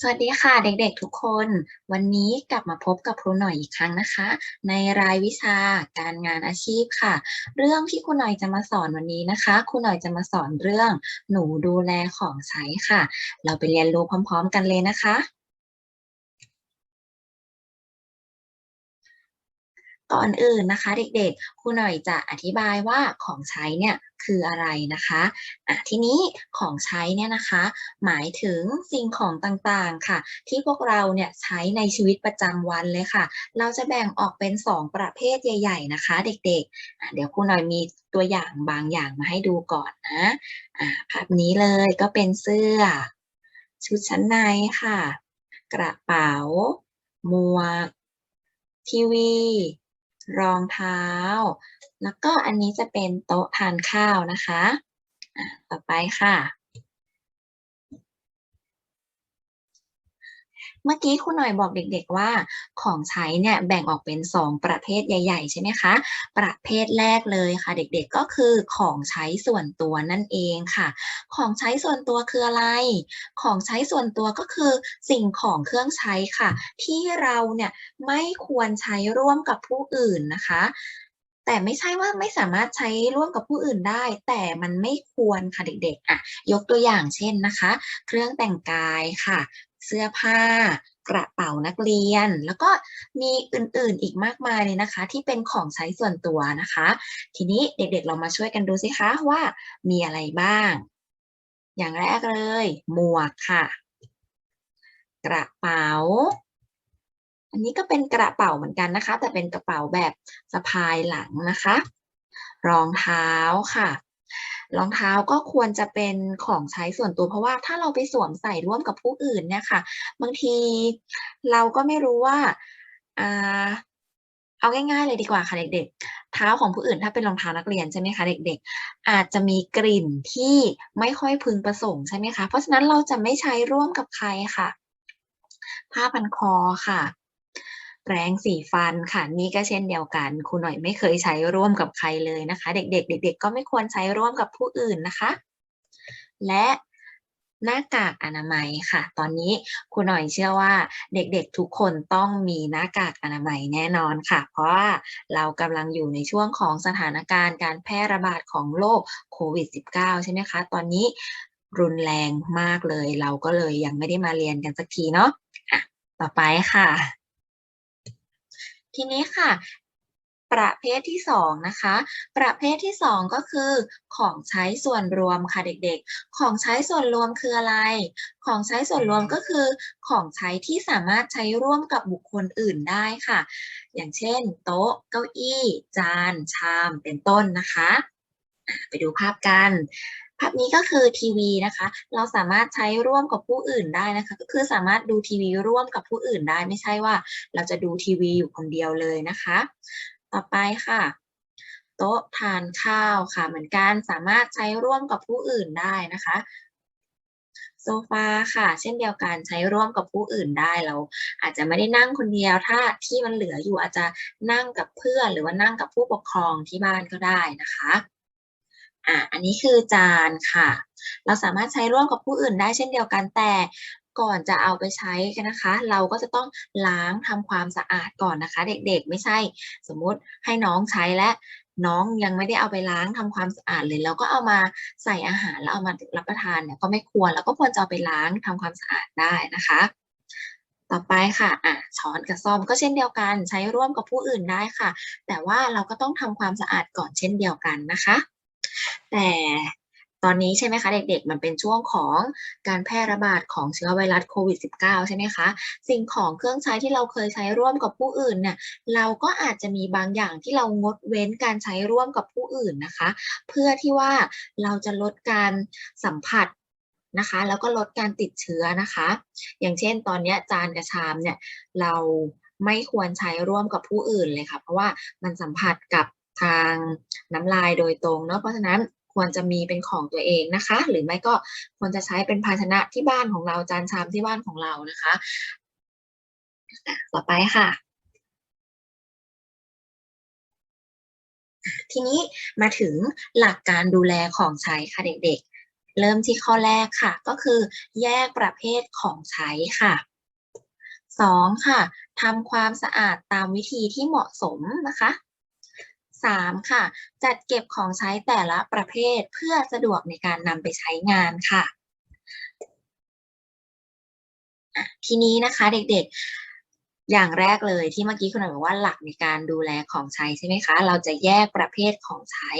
สวัสดีค่ะเด็กๆทุกคน วันนี้กลับมาพบกับครูหน่อยอีกครั้งนะคะ ในรายวิชาการงานอาชีพค่ะ เรื่องที่ครูหน่อยจะมาสอนวันนี้นะคะครูหน่อยจะมาสอนเรื่อง หนูดูแลของใช้ค่ะ เราไปเรียนรู้พร้อม ๆ กันเลยนะคะ ก่อนอื่นนะคะเด็กๆครูหน่อยจะอธิบายว่าของใช้เนี่ยคืออะไรนะคะอะทีนี้ของใช้เนี่ยนะคะ หมายถึงสิ่งของต่างๆค่ะ ที่พวกเราเนี่ยใช้ในชีวิตประจำวันเลยค่ะ เราจะแบ่งออกเป็น 2 ประเภทใหญ่ ๆ นะคะ เด็กๆ เดี๋ยวครูหน่อยมีตัวอย่างบางอย่างมาให้ดูก่อนนะอะภาพนี้เลยก็เป็นเสื้อ ชุดชั้นในค่ะ กระเป๋า หมวก ทีวี รองเท้า แล้วก็อันนี้จะเป็นโต๊ะทานข้าวนะคะ ต่อไปค่ะ มื่อกี้ครูหน่อยบอกเด็ก ๆว่า ของใช้เนี่ยแบ่งออกเป็น 2 ประเภทใหญ่ ๆ ใช่ไหมคะ ประเภทแรกเลยค่ะ เด็กๆก็คือของใช้ส่วนตัวนั่นเองค่ะ ของใช้ส่วนตัวคืออะไร ของใช้ส่วนตัวก็คือสิ่งของเครื่องใช้ค่ะ ที่เราเนี่ยไม่ควรใช้ร่วมกับผู้อื่นนะคะแต่ไม่ใช่ว่าไม่สามารถใช้ร่วมกับผู้อื่นได้ แต่มันไม่ควรค่ะเด็กๆอะยกตัวอย่างเช่นนะคะ เครื่องแต่งกายค่ะ เสื้อผ้ากระเป๋านักเรียน แล้วก็มีอื่นๆอีกมากมายเลยนะคะ ที่เป็นของใช้ส่วนตัวนะคะ ทีนี้เด็กๆเรามาช่วยกันดูสิคะว่ามีอะไรบ้าง อย่างแรกเลย หมวกค่ะ กระเป๋า อันนี้ก็เป็นกระเป๋าเหมือนกันนะคะ แต่เป็นกระเป๋าแบบสะพายหลังนะคะ รองเท้าค่ะ รองเท้าก็ควรจะเป็นของใช้ส่วนตัว เพราะว่าถ้าเราไปสวมใส่ร่วมกับผู้อื่นเนี่ยค่ะ บางทีเราก็ไม่รู้ว่าอ่าเอาง่ายๆเลยดีกว่าค่ะเด็กๆ เท้าของผู้อื่นถ้าเป็นรองเท้านักเรียนใช่ไหมคะเด็กๆ อาจจะมีกลิ่นที่ไม่ค่อยพึงประสงค์ใช่ไหมคะ เพราะฉะนั้นเราจะไม่ใช้ร่วมกับใครค่ะ ผ้าพันคอค่ะ แปรงสีฟันค่ะนี่ก็เช่นเดียวกันครูหน่อยไม่เคยใช้ร่วมกับใครเลยนะคะ เด็กๆ เด็ก ๆ ก็ไม่ควรใช้ร่วมกับผู้อื่นนะคะ และหน้ากากอนามัยค่ะ ตอนนี้ครูหน่อยเชื่อว่าเด็กๆทุกคนต้องมีหน้ากากอนามัยแน่นอนค่ะ เพราะว่าเรากำลังอยู่ในช่วงของสถานการณ์การแพร่ระบาดของโรคโควิด -19 ใช่ไหมคะ ตอนนี้รุนแรงมากเลย เราก็เลยยังไม่ได้มาเรียนกันสักทีเนาะะต่อไปค่ะ ทีนี้ค่ะ ประเภทที่สองนะคะ ประเภทที่สองก็คือ ของใช้ส่วนรวมค่ะเด็กๆ ของใช้ส่วนรวมคืออะไร ของใช้ส่วนรวมก็คือ ของใช้ที่สามารถใช้ร่วมกับบุคคลอื่นได้ค่ะ อย่างเช่น โต๊ะ เก้าอี้ จาน ชาม เป็นต้นนะคะ ไปดูภาพกัน ภาพนี้ก็คือทีวีนะคะ เราสามารถใช้ร่วมกับผู้อื่นได้นะคะ ก็คือสามารถดูทีวีร่วมกับผู้อื่นได้ ไม่ใช่ว่าเราจะดูทีวีอยู่คนเดียวเลยนะคะ ต่อไปค่ะ โต๊ะทานข้าวค่ะ เหมือนกันสามารถใช้ร่วมกับผู้อื่นได้นะคะโซฟาค่ะ เช่นเดียวกันใช้ร่วมกับผู้อื่นได้เรา อาจจะไม่ได้นั่งคนเดียว ถ้าที่มันเหลืออยู่อาจจะนั่งกับเพื่อนหรือว่านั่งกับผู้ปกครองที่บ้านก็ได้นะคะ อะอันนี้คือจานค่ะ เราสามารถใช้ร่วมกับผู้อื่นได้เช่นเดียวกันแต่ก่อนจะเอาไปใช้นะคะ เราก็จะต้องล้างทำความสะอาดก่อนนะคะ เด็กๆ ไม่ใช่ สมมุติให้น้องใช้และน้องยังไม่ได้เอาไปล้างทำความสะอาดเลยเราก็เอามาใส่อาหารแล้วเอามารับประทานเนี่ยก็ไม่ควรแล้วก็ควรจะเอาไปล้างทำความสะอาดได้นะคะ ต่อไปค่ะอะช้อนกับซ่อมก็เช่นเดียวกัน ใช้ร่วมกับผู้อื่นได้ค่ะ แต่ว่าเราก็ต้องทำความสะอาดก่อนเช่นเดียวกันนะคะ แต่ตอนนี้ใช่ไหมคะเด็กๆ มันเป็นช่วงของการแพร่ระบาดของเชื้อไวรัสโควิด -19 ใช่ไหมคะ สิ่งของเครื่องใช้ที่เราเคยใช้ร่วมกับผู้อื่นเนี่ยเราก็อาจจะมีบางอย่างที่เรางดเว้นการใช้ร่วมกับผู้อื่นนะคะ เพื่อที่ว่าเราจะลดการสัมผัสนะคะ แล้วก็ลดการติดเชื้อนะคะ อย่างเช่น ตอนนี้จานกระชามเนี่ยเราไม่ควรใช้ร่วมกับผู้อื่นเลยค่ะ เพราะว่ามันสัมผัสกับ ทางน้ำลายโดยตรงเนาะเพราะฉะนั้นควรจะมีเป็นของตัวเองนะคะ หรือไม่ก็ควรจะใช้เป็นภาชนะที่บ้านของเราจานชามที่บ้านของเรานะคะ ต่อไปค่ะ ทีนี้มาถึงหลักการดูแลของใช้ค่ะเด็กๆ เริ่มที่ข้อแรกค่ะ ก็คือแยกประเภทของใช้ค่ะ 2. ค่ะทำความสะอาดตามวิธีที่เหมาะสมนะคะ 3. ค่ะ จัดเก็บของใช้แต่ละประเภทเพื่อสะดวกในการนำไปใช้งานค่ะ ทีนี้นะคะเด็กๆ อย่างแรกเลยที่เมื่อกี้คุณหน่อยบอกว่าหลักในการดูแลของใช้ใช่ไหมคะ เราจะแยกประเภทของใช้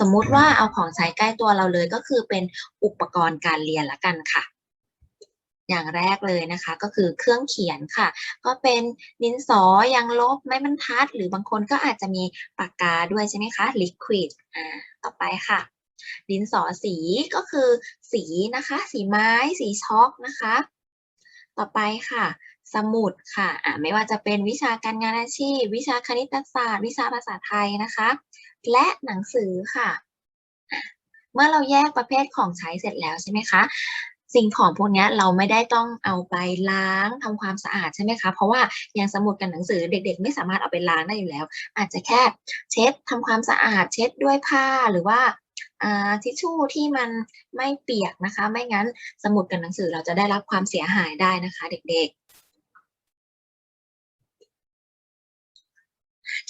สมมุติว่าเอาของใช้ใกล้ตัวเราเลยก็คือเป็นอุปกรณ์การเรียนละกันค่ะ อย่างแรกเลยนะคะ ก็คือเครื่องเขียนค่ะ ก็เป็นดินสอยางลบไม้บรรทัด หรือบางคนก็อาจจะมีปากกาด้วยใช่ไหมคะ liquid อ่าต่อไปค่ะดินสอสีก็คือสีนะคะ สีไม้ สีช็อกนะคะ ต่อไปค่ะ สมุดค่ะอ่าไม่ว่าจะเป็นวิชาการงานอาชีพ วิชาคณิตศาสตร์ วิชาภาษาไทยนะคะ และหนังสือค่ะ เมื่อเราแยกประเภทของใช้เสร็จแล้วใช่ไหมคะ สิ่งของพวกนี้เราไม่ได้ต้องเอาไปล้างทำความสะอาดใช่ไหมคะ เพราะว่าอย่างสมุดกับหนังสือเด็ก ๆ ไม่สามารถเอาไปล้างได้อยู่แล้ว อาจจะแค่เช็ดทำความสะอาด เช็ดด้วยผ้าหรือว่าอ่าทิชชู่ที่มันไม่เปียกนะคะ ไม่งั้นสมุดกับหนังสือเราจะได้รับความเสียหายได้นะคะ เด็กๆ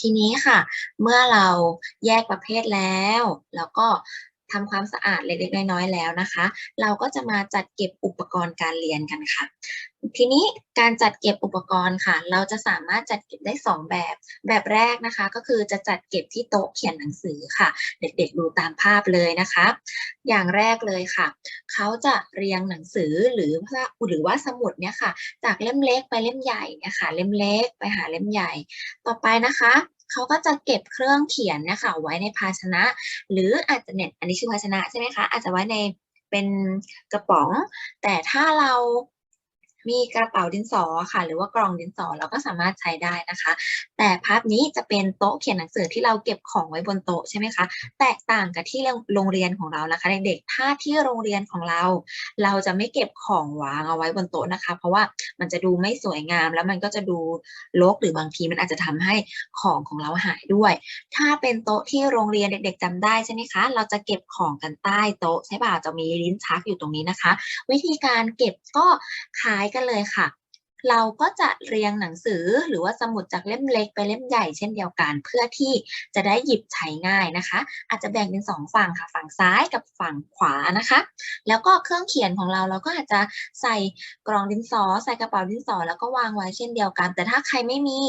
ทีนี้ค่ะ เมื่อเราแยกประเภทแล้ว แล้วก็ ทำความสะอาดเล็กๆน้อยๆแล้วนะคะ เราก็จะมาจัดเก็บอุปกรณ์การเรียนกันค่ะ ทีนี้การจัดเก็บอุปกรณ์ค่ะ เราจะสามารถจัดเก็บได้ 2 แบบ แบบแรกนะคะ ก็คือจะจัดเก็บที่โต๊ะเขียนหนังสือค่ะ เด็กๆดูตามภาพเลยนะคะ อย่างแรกเลยค่ะ เขาจะเรียงหนังสือหรือว่าหรือว่าสมุดเนี่ยค่ะ จากเล่มเล็กไปเล่มใหญ่เนี่ยค่ะ เล่มเล็กไปหาเล่มใหญ่ ต่อไปนะคะ เขาก็จะเก็บเครื่องเขียนนะคะไว้ในภาชนะ หรืออาจจะเนี่ยอันนี้ชื่อภาชนะใช่ไหมคะอาจจะไว้ในเป็นกระป๋อง แต่ถ้าเรา มีกระเป๋าดินสอค่ะ หรือว่ากล่องดินสอเราก็สามารถใช้ได้นะคะ แต่ภาพนี้จะเป็นโต๊ะเขียนหนังสือที่เราเก็บของไว้บนโต๊ะใช่ไหมคะ แตกต่างกับที่โรงเรียนของเรานะคะเด็กๆถ้าที่โรงเรียนของเรา เราจะไม่เก็บของวางเอาไว้บนโต๊ะนะคะ เพราะว่ามันจะดูไม่สวยงาม แล้วมันก็จะดูรกหรือบางทีมันอาจจะทำให้ของของเราหายด้วย ถ้าเป็นโต๊ะที่โรงเรียนเด็ก ๆจำได้ใช่ไหมคะ เราจะเก็บของกันใต้โต๊ะใช่ป่ะจะมีลิ้นชักอยู่ตรงนี้นะคะ วิธีการเก็บก็คล้ายกันเลยค่ะ เราก็จะเรียงหนังสือหรือว่าสมุดจากเล่มเล็กไปเล่มใหญ่เช่นเดียวกัน เพื่อที่จะได้หยิบใช้ง่ายนะคะ อาจจะแบ่งเป็นสองฝั่งค่ะ ฝั่งซ้ายกับฝั่งขวานะคะ แล้วก็เครื่องเขียนของเราเราก็อาจจะใส่กล่องดินสอ ใส่กระเป๋าดินสอ แล้วก็วางไว้เช่นเดียวกัน แต่ถ้าใครไม่มี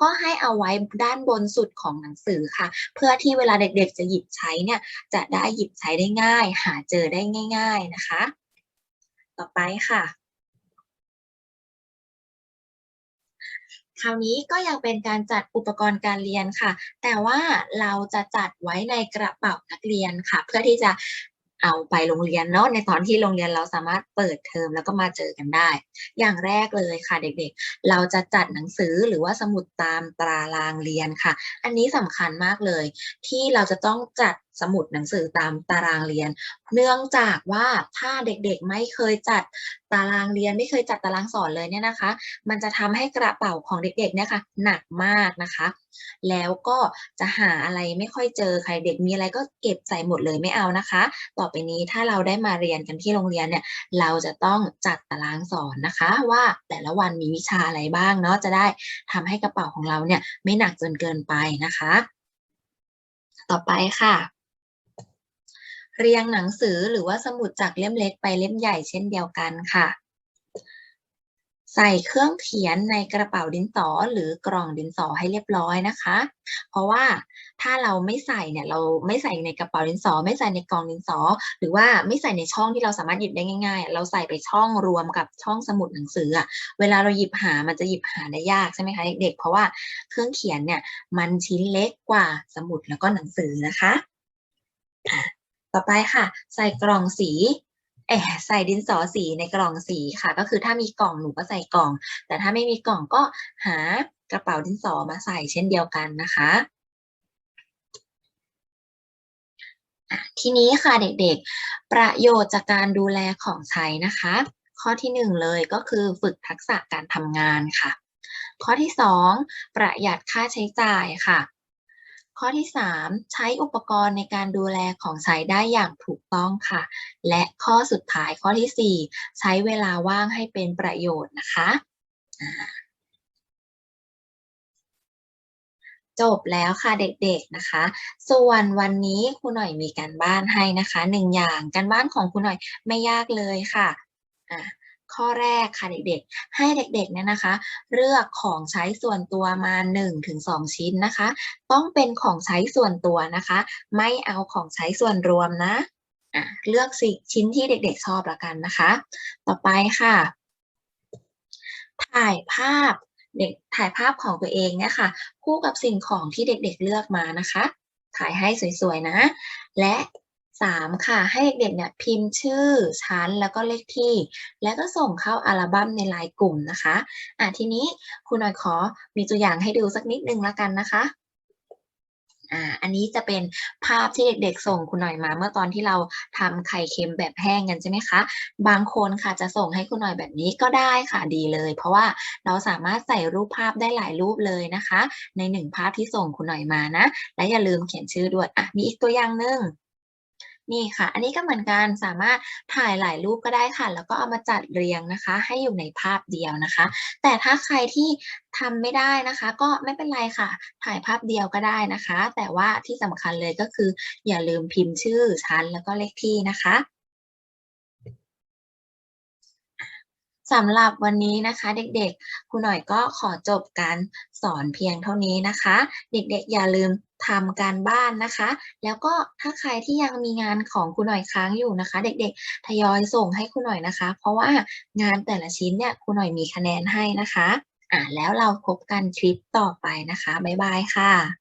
ก็ให้เอาไว้ด้านบนสุดของหนังสือค่ะ เพื่อที่เวลาเด็กๆ จะหยิบใช้เนี่ยจะได้หยิบใช้ได้ง่าย หาเจอได้ง่าย ๆนะคะ ต่อไปค่ะ คราวนี้ก็ยังเป็นการจัดอุปกรณ์การเรียนค่ะ แต่ว่าเราจะจัดไว้ในกระเป๋านักเรียนค่ะ เพื่อที่จะเอาไปโรงเรียนเนาะในตอนที่โรงเรียนเราสามารถเปิดเทอมแล้วก็มาเจอกันได้ อย่างแรกเลยค่ะเด็กๆ เราจะจัดหนังสือหรือว่าสมุดตามตารางเรียนค่ะ อันนี้สำคัญมากเลย ที่เราจะต้องจัดสมุดหนังสือตามตารางเรียน เนื่องจากว่าถ้าเด็กๆไม่เคยจัดตารางเรียนไม่เคยจัดตารางสอนเลยเนี่ยนะคะ มันจะทำให้กระเป๋าของเด็กๆเนี่ยค่ะหนักมากนะคะ แล้วก็จะหาอะไรไม่ค่อยเจอใครเด็กมีอะไรก็เก็บใส่หมดเลยไม่เอานะคะ ต่อไปนี้ถ้าเราได้มาเรียนกันที่โรงเรียนเนี่ยเราจะต้องจัดตารางสอนนะคะ ว่าแต่ละวันมีวิชาอะไรบ้างเนาะจะได้ทำให้กระเป๋าของเราเนี่ยไม่หนักจนเกินไปนะคะ ต่อไปค่ะ เรียงหนังสือหรือว่าสมุดจากเล่มเล็กไปเล่มใหญ่เช่นเดียวกันค่ะ ใส่เครื่องเขียนในกระเป๋าดินสอหรือกล่องดินสอให้เรียบร้อยนะคะ เพราะว่าถ้าเราไม่ใส่เนี่ยเราไม่ใส่ในกระเป๋าดินสอ ไม่ใส่ในกล่องดินสอ หรือว่าไม่ใส่ในช่องที่เราสามารถหยิบได้ง่าย ๆ เราใส่ไปช่องรวมกับช่องสมุดหนังสืออะเวลาเราหยิบหามันจะหยิบหาได้ยากใช่ไหมคะเด็กๆเพราะว่าเครื่องเขียนเนี่ยมันชิ้นเล็กกว่าสมุดแล้วก็หนังสือนะคะอะ ต่อไปค่ะ ใส่กล่องสีเอะใส่ดินสอสีในกล่องสีค่ะ ก็คือถ้ามีกล่องหนูก็ใส่กล่อง แต่ถ้าไม่มีกล่องก็หากระเป๋าดินสอมาใส่เช่นเดียวกันนะคะอะทีนี้ค่ะเด็กๆ ประโยชน์จากการดูแลของใช้นะคะ ข้อที่หนึ่งเลยก็คือฝึกทักษะการทำงานค่ะ ข้อที่สองประหยัดค่าใช้จ่ายค่ะ ข้อที่ 3 ใช้อุปกรณ์ในการดูแลของใช้ได้อย่างถูกต้องค่ะ และข้อสุดท้ายข้อที่ 4 ใช้เวลาว่างให้เป็นประโยชน์นะคะจบแล้วค่ะเด็กๆนะคะ ส่วนวันนี้ครูหน่อยมีการบ้านให้นะคะหนึ่งอย่างการบ้านของครูหน่อยไม่ยากเลยค่ะอ่า ข้อแรกค่ะเด็กๆ ให้เด็กๆเนี่ยนะคะ เลือกของใช้ส่วนตัวมา 1-2 ชิ้นนะคะ ต้องเป็นของใช้ส่วนตัวนะคะ ไม่เอาของใช้ส่วนรวมนะะเลือกสิชิ้นที่เด็กๆชอบละกันนะคะ ต่อไปค่ะ ถ่ายภาพเด็กถ่ายภาพของตัวเองเนี่ยค่ะ คู่กับสิ่งของที่เด็กๆเลือกมานะคะ ถ่ายให้สวยๆนะ และ สามค่ะ ให้เด็กๆเนี่ยพิมพ์ชื่อชั้นแล้วก็เลขที่ แล้วก็ส่งเข้าอัลบั้มในไลน์กลุ่มนะคะอะทีนี้คุณหน่อยขอมีตัวอย่างให้ดูสักนิดนึงแล้วกันนะคะอ่าอันนี้จะเป็นภาพที่เด็กๆ ส่งคุณหน่อยมา เมื่อตอนที่เราทำไข่เค็มแบบแห้งกันใช่ไหมคะ บางคนค่ะจะส่งให้คุณหน่อยแบบนี้ก็ได้ค่ะดีเลย เพราะว่าเราสามารถใส่รูปภาพได้หลายรูปเลยนะคะ ในหนึ่งภาพที่ส่งคุณหน่อยมานะ และอย่าลืมเขียนชื่อด้วยอะมีอีกตัวอย่างหนึ่ง นี่ค่ะ อันนี้ก็เหมือนกันสามารถถ่ายหลายรูปก็ได้ค่ะ แล้วก็เอามาจัดเรียงนะคะ ให้อยู่ในภาพเดียวนะคะ แต่ถ้าใครที่ทำไม่ได้นะคะ ก็ไม่เป็นไรค่ะ ถ่ายภาพเดียวก็ได้นะคะ แต่ว่าที่สำคัญเลยก็คือ อย่าลืมพิมพ์ชื่อชั้นแล้วก็เลขที่นะคะ สำหรับวันนี้นะคะเด็กๆครูหน่อยก็ขอจบการสอนเพียงเท่านี้นะคะ เด็กๆอย่าลืมทำการบ้านนะคะ แล้วก็ถ้าใครที่ยังมีงานของครูหน่อยค้างอยู่นะคะ เด็กๆ ทยอยส่งให้ครูหน่อยนะคะ เพราะว่างานแต่ละชิ้นเนี่ยครูหน่อยมีคะแนนให้นะคะอ่าแล้วเราพบกันคลิปต่อไปนะคะบ๊ายบายค่ะ